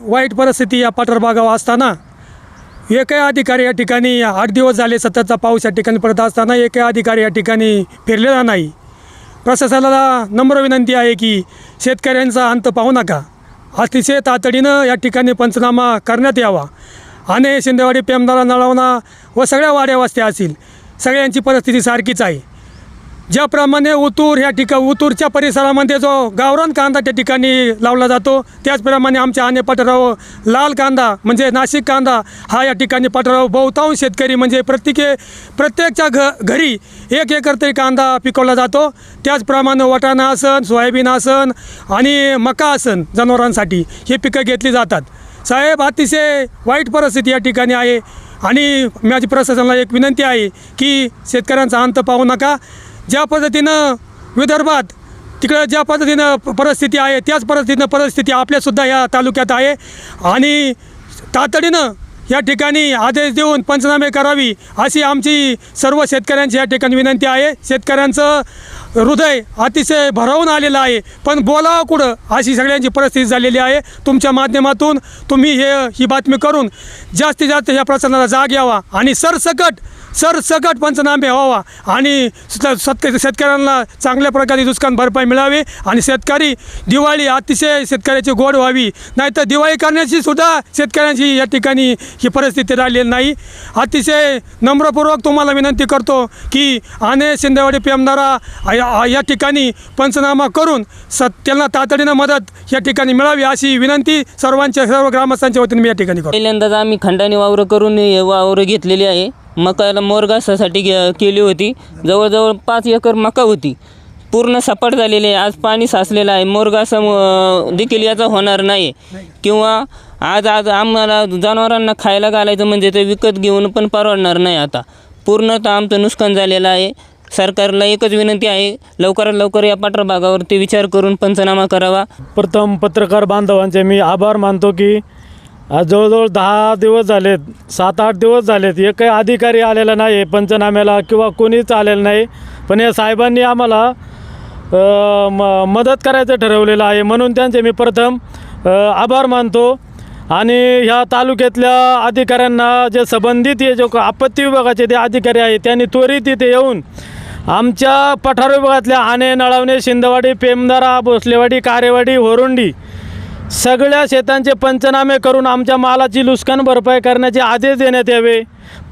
वाईट परिस्थिती या पठार भागावर असताना एकही अधिकारी या ठिकाणी आठ दिवस झाले सततचा पाऊस या ठिकाणी पडत असताना एकही अधिकारी या ठिकाणी फिरलेला नाही. प्रशासनाला नम्र विनंती आहे की शेतकऱ्यांचा अंत पाहू नका. अतिशय तातडीनं या ठिकाणी पंचनामा करण्यात यावा. आणि शिंदेवाडी पेमदारा नळवणा व सगळ्या वाड्या वस्त्या असतील. सगळ्यांची परिस्थिती सारखीच आहे. ज्याप्रमाणे उतूर ह्या ठिका उतूरच्या परिसरामध्ये जो गावरान कांदा त्या ठिकाणी लावला जातो त्याचप्रमाणे आमच्या आणे पटराव लाल कांदा म्हणजे नाशिक कांदा हा या ठिकाणी पटराव बहुतांश शेतकरी म्हणजे प्रत्येके प्रत्येकच्या घ घरी एक एकर तरी कांदा पिकवला जातो. त्याचप्रमाणे वाटाणा आसन सोयाबीन आसन आणि मका आसन जनावरांसाठी हे पिकं घेतली जातात. साहेब अतिशय वाईट परिस्थिती या ठिकाणी आहे. आणि माझी प्रशासनाला एक विनंती आहे की शेतकऱ्यांचा अंत पाहू नका. ज्या पद्धतीनं विदर्भात तिकडं ज्या पद्धतीनं परिस्थिती आहे त्याच पद्धतीनं परिस्थिती आपल्यासुद्धा या तालुक्यात आहे. आणि तातडीनं या ठिकाणी आदेश देऊन पंचनामे करावी अशी आमची सर्व शेतकऱ्यांची या ठिकाणी विनंती आहे. शेतकऱ्यांचं हृदय अतिशय भरावून आलेलं आहे. पण बोलावं कुठं अशी सगळ्यांची परिस्थिती झालेली आहे. तुमच्या माध्यमातून तुम्ही हे ही बातमी करून जास्तीत जास्त या प्रसंगाला जाग यावा आणि सरसकट सरसकट पंचनामे व्हावा. आणि सत शेतकऱ्यांना चांगल्या प्रकारे नुकसान भरपाई मिळावी आणि शेतकरी दिवाळी अतिशय शेतकऱ्याची गोड व्हावी. नाहीतर दिवाळी करण्याची सुद्धा शेतकऱ्यांची या ठिकाणी ही परिस्थिती राहिलेली नाही. अतिशय नम्रपूर्वक तुम्हाला विनंती करतो की आने शिंदेवाडी पेमदारा या- या ठिकाणी पंचनामा करून सत त्यांना तातडीनं मदत या ठिकाणी मिळावी अशी विनंती सर्वांच्या सर्व ग्रामस्थांच्या वतीने मी या ठिकाणी करतो. पहिल्यांदाच आम्ही खंडाने वावरं करून वावरं घेतलेली आहे. मकाला मोरगासासाठी गे केली होती. जवळजवळ पाच एकर मका होती. पूर्ण सपाट झालेली आहे. आज पाणी साचलेलं आहे. मोरगासा देखील याचा होणार नाही किंवा आज आज आम्हाला जनावरांना खायला घालायचं म्हणजे ते विकत घेऊन पण परवडणार नाही आता. पूर्णतः आमचं नुकसान झालेलं आहे. सरकारला एकच विनंती आहे. लवकरात लवकर या पठार भागावरती विचार करून पंचनामा करावा. प्रथम पत्रकार बांधवांचे मी आभार मानतो की आज जवळजवळ दहा दिवस झालेत सात आठ दिवस झालेत. एकही अधिकारी आलेला नाही पंचनाम्याला किंवा कोणीच आलेलं नाही. पण या साहेबांनी आम्हाला म मदत करायचं ठरवलेलं आहे. म्हणून त्यांचे मी प्रथम आभार मानतो. आणि ह्या तालुक्यातल्या अधिकाऱ्यांना जे संबंधित हे जो आपत्ती विभागाचे ते अधिकारी आहेत त्यांनी त्वरित इथे येऊन आमच्या पठार विभागातल्या आणे नळवणे शिंदवाडी पेमदारा भोसलेवाडी कारेवाडी होरुंडी सगळ्या शेतांचे पंचनामे करून आमच्या मालाची नुकसान भरपाई करण्याचे आदेश देण्यात यावे.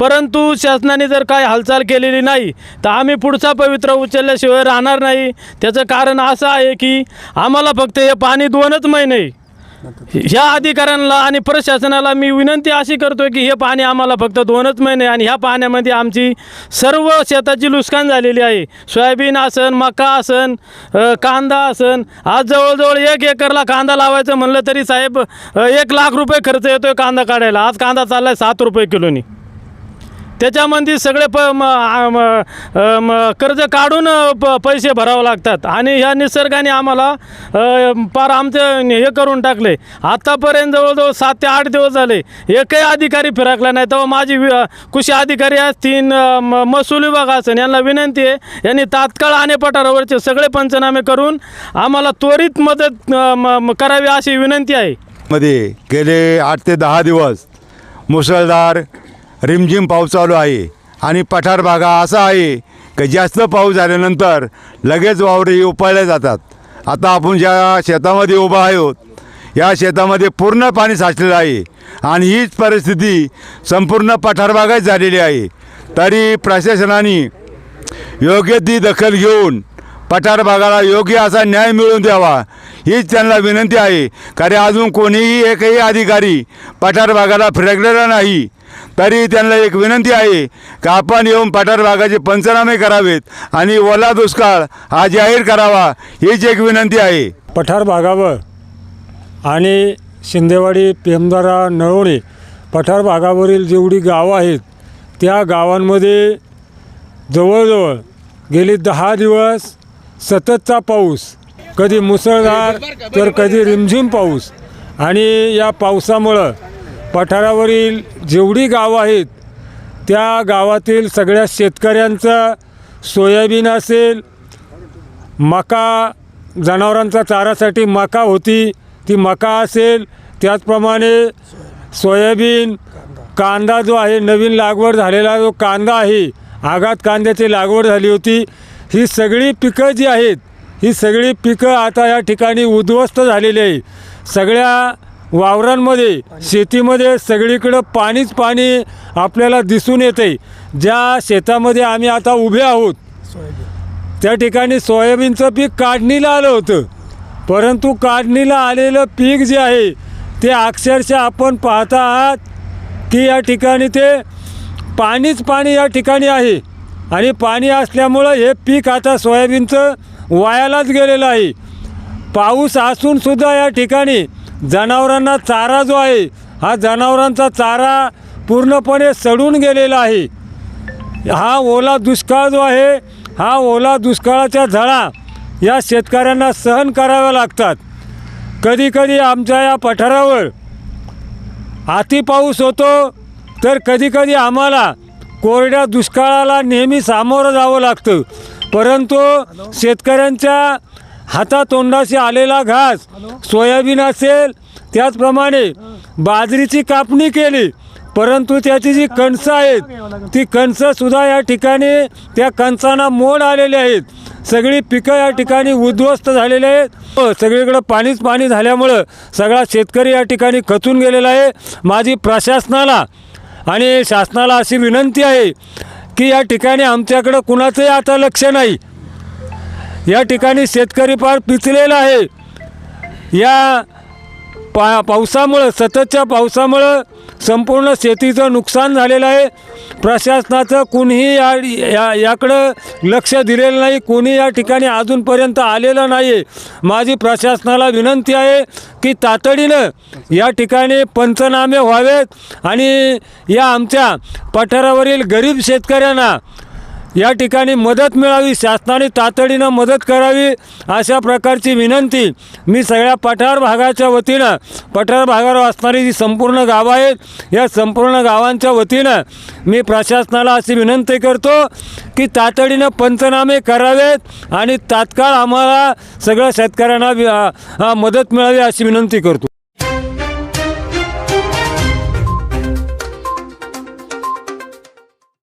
परंतु शासनाने जर काही हालचाल केलेली नाही तर आम्ही पुढचा पवित्र उचलल्याशिवाय राहणार नाही. त्याचं कारण असं आहे की आम्हाला फक्त हे पाणी दोनच महिने ह्या अधिकाऱ्यांना आणि प्रशासनाला मी विनंती अशी करतो की हे पाणी आम्हाला फक्त दोनच महिने आणि ह्या पाण्यामध्ये आमची सर्व शेताची नुकसान झालेली आहे. सोयाबीन असन मका असन कांदा असन. आज जवळजवळ एक एकरला कांदा लावायचं म्हणलं तरी साहेब एक लाख रुपये खर्च येतोय कांदा काढायला. आज कांदा चालला आहे सात रुपये किलोनी. त्याच्यामध्ये सगळे प म- आ- म- अ, म- कर्ज काढून प पैसे भरावं लागतात. आणि ह्या निसर्गाने आम्हाला अ, पार आमचं हे करून टाकले. आत्तापर्यंत जवळजवळ सात ते आठ दिवस झाले. एकही अधिकारी फिरकला नाही. तेव्हा माझी वि कृषी अधिकारी असतील अ, म- महसूल विभाग असेल यांना विनंती आहे यांनी तात्काळ आणि पठारावरचे सगळे पंचनामे करून आम्हाला त्वरित मदत अ, म- म- करावी अशी विनंती आहे. मध्ये गेले आठ ते दहा दिवस मुसळधार रिमझिम पाऊस चालू आहे आणि पठार भागा असा आहे की जास्त पाऊस झाल्यानंतर लगेच वावरे उपाळल्या जातात. आता आपण ज्या शेतामध्ये उभा आहोत या शेतामध्ये पूर्ण पाणी साचलेलं आहे आणि हीच परिस्थिती संपूर्ण पठार भागात झालेली आहे. तरी प्रशासनाने योग्य ती दखल घेऊन पठार भागाला योग्य असा न्याय मिळवून द्यावा हीच त्यांना विनंती आहे. कारण अजून कोणीही एकही अधिकारी पठार भागाला फिरकलेला नाही. तरी त्यांना एक विनंती आहे की आपण येऊन पठार भागाचे पंचनामे करावेत आणि ओला दुष्काळ हा जाहीर करावा हीच एक विनंती आहे. पठार भागावर आणि शिंदेवाडी पेमदारा नळवणे पठार भागावरील जेवढी गावं आहेत त्या गावांमध्ये जवळजवळ गेली दहा दिवस सततचा पाऊस कधी मुसळधार तर कधी रिमझिम पाऊस. आणि या पावसामुळं पठारावरील जेवढी गावं आहेत त्या गावातील सगळ्या शेतकऱ्यांचं सोयाबीन असेल मका जनावरांचा चारासाठी मका होती ती मका असेल त्याचप्रमाणे सोयाबीन कांदा जो आहे नवीन लागवड झालेला जो कांदा आहे आघात कांद्याची लागवड झाली होती ही सगळी पिकं जी आहेत ही सगळी पिकं आता या ठिकाणी उद्ध्वस्त झालेली आहे. सगळ्या वावरांमध्ये शेतीमध्ये सगळीकडं पाणीच पाणी आपल्याला दिसून येते ज्या शेतामध्ये आम्ही आता उभे आहोत त्या ठिकाणी सोयाबीनचं पीक काढणीला आलं होतं. परंतु काढणीला आलेलं पीक जे आहे ते अक्षरशः आपण पाहता आहात की या ठिकाणी ते पाणीच पाणी या ठिकाणी आहे. आणि पाणी असल्यामुळं हे पीक आता सोयाबीनचं वायालाच गेलेलं आहे. पाऊस असूनसुद्धा या ठिकाणी जनावरांना चारा जो आहे हा जनावरांचा चारा पूर्णपणे सडून गेलेला आहे. हा ओला दुष्काळ जो आहे हा ओला दुष्काळाच्या झळा या शेतकऱ्यांना सहन कराव्या लागतात. कधीकधी आमच्या या पठारावर अति पाऊस होतो तर कधीकधी आम्हाला कोरड्या दुष्काळाला नेहमी सामोरं जावं लागतं. परंतु शेतकऱ्यांच्या हातातोंडाशी आलेला घास सोयाबीन असेल त्याचप्रमाणे बाजरीची कापणी केली परंतु त्याची जी कणसं आहेत ती कणसंसुद्धा या ठिकाणी त्या कणसांना मोड आलेले आहेत. सगळी पिकं या ठिकाणी उद्ध्वस्त झालेले आहेत. हो, सगळीकडं पाणीच पाणी झाल्यामुळं सगळा शेतकरी या ठिकाणी खचून गेलेला आहे. माझी प्रशासनाला आणि शासनाला अशी विनंती आहे की या ठिकाणी आमच्याकडं कुणाचंही आता लक्ष नाही. या ठिकाणी शेतकरी फार पिचलेला आहे. या पा पावसामुळं सततच्या पावसामुळं संपूर्ण शेतीचं नुकसान झालेलं आहे. प्रशासनाचं कुणीही या या याकडं लक्ष दिलेलं नाही कोणी या ठिकाणी अजूनपर्यंत आलेलं नाही आहे माझी प्रशासनाला विनंती आहे की तातडीनं या ठिकाणी पंचनामे व्हावेत आणि या आमच्या पठारावरील गरीब शेतकऱ्यांना या ठिकाणी मदत मिळावी शासनाने तातडीनं मदत करावी अशा प्रकारची विनंती मी सगळ्या पठार भागाच्या वतीनं पठार भागावर असणारी जी संपूर्ण गावं आहेत या संपूर्ण गावांच्या वतीनं मी प्रशासनाला अशी विनंती करतो की तातडीनं पंचनामे करावेत आणि तात्काळ आम्हाला सगळ्या शेतकऱ्यांना वि- मदत मिळावी अशी विनंती करतो.